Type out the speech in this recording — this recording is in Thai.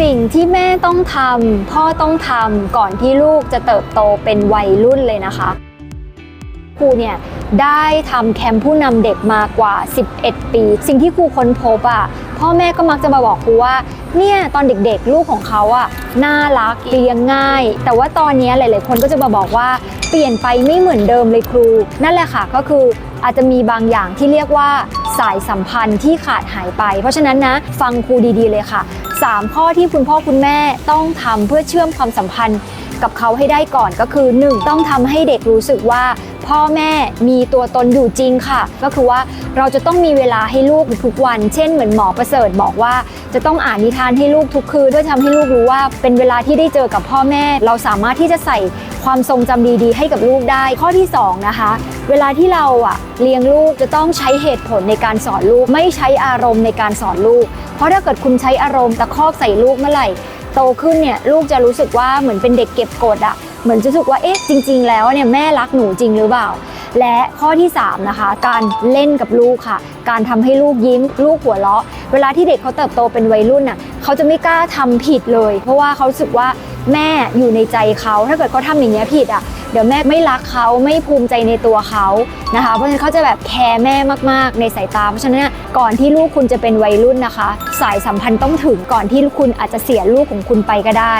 สิ่งที่แม่ต้องทำพ่อต้องทำก่อนที่ลูกจะเติบโตเป็นวัยรุ่นเลยนะคะครูเนี่ยได้ทำแคมป์ผู้นำเด็กมากว่า 11 ปี สิ่งที่ครูค้นพบอะพ่อแม่ก็มักจะมาบอกครูว่าเนี่ยตอนเด็กๆ ลูกของเขาอะน่ารักเลี้ยงง่าย แต่ว่าตอนนี้หลาย ๆ คนก็จะมาบอกว่าเปลี่ยนไปไม่เหมือนเดิมเลยครู นั่นแหละค่ะก็คืออาจจะมีบางอย่างที่เรียกว่าสายสัมพันธ์ที่ขาดหายไป เพราะฉะนั้นนะฟังครูดีๆเลยค่ะ 3 ข้อที่คุณพ่อคุณแม่ต้องทำเพื่อเชื่อมความสัมพันธ์กับเขาให้ได้ก่อนก็คือ 1. ต้องทำให้เด็กรู้สึกว่า พ่อแม่มีตัวตนอยู่จริงค่ะ ก็คือว่าเราจะต้องมีเวลาให้ลูกทุกวัน เช่นเหมือนหมอประเสริฐบอกว่า จะต้องอ่านนิทานให้ลูกทุกคืนเพื่อทำให้ลูกรู้ว่า เป็นเวลาที่ได้เจอกับพ่อแม่ เราสามารถที่จะใส่ความทรงจำดีๆ ให้กับลูกได้ข้อที่สองนะคะ เวลาที่เราอะเลี้ยงลูกจะต้องใช้เหตุผลในการสอนลูก ไม่ใช้อารมณ์ในการสอนลูก เพราะถ้าเกิดคุณใช้อารมณ์ตะคอกใส่ลูกเมื่อไหร่โตขึ้นเนี่ยลูกจะรู้สึกว่าเหมือนเป็นเด็กเก็บกดอะ เหมือนจะรู้สึกว่าเอ๊ะจริง ๆ แล้วเนี่ยแม่รักหนูจริงหรือเปล่า และข้อที่ 3 นะคะ การเล่นกับลูกค่ะ การทำให้ลูกยิ้มลูกหัวเราะ เวลาที่เด็กเขาเติบโตเป็นวัยรุ่นน่ะเขาจะไม่กล้าทำผิดเลย เพราะว่าเขารู้สึกว่าแม่อยู่ในใจเขาถ้าเกิดเขาทำอย่างเงี้ยผิดอะเดี๋ยวแม่ไม่รักเขาไม่ภูมิใจในตัวเขานะคะ เพราะฉะนั้นเขาจะแบบแคร์แม่มากๆ ในสายตา เพราะฉะนั้นก่อนที่ลูกคุณจะเป็นวัยรุ่นนะคะ สายสัมพันธ์ต้องถึงก่อนที่คุณอาจจะเสียลูกของคุณไปก็ได้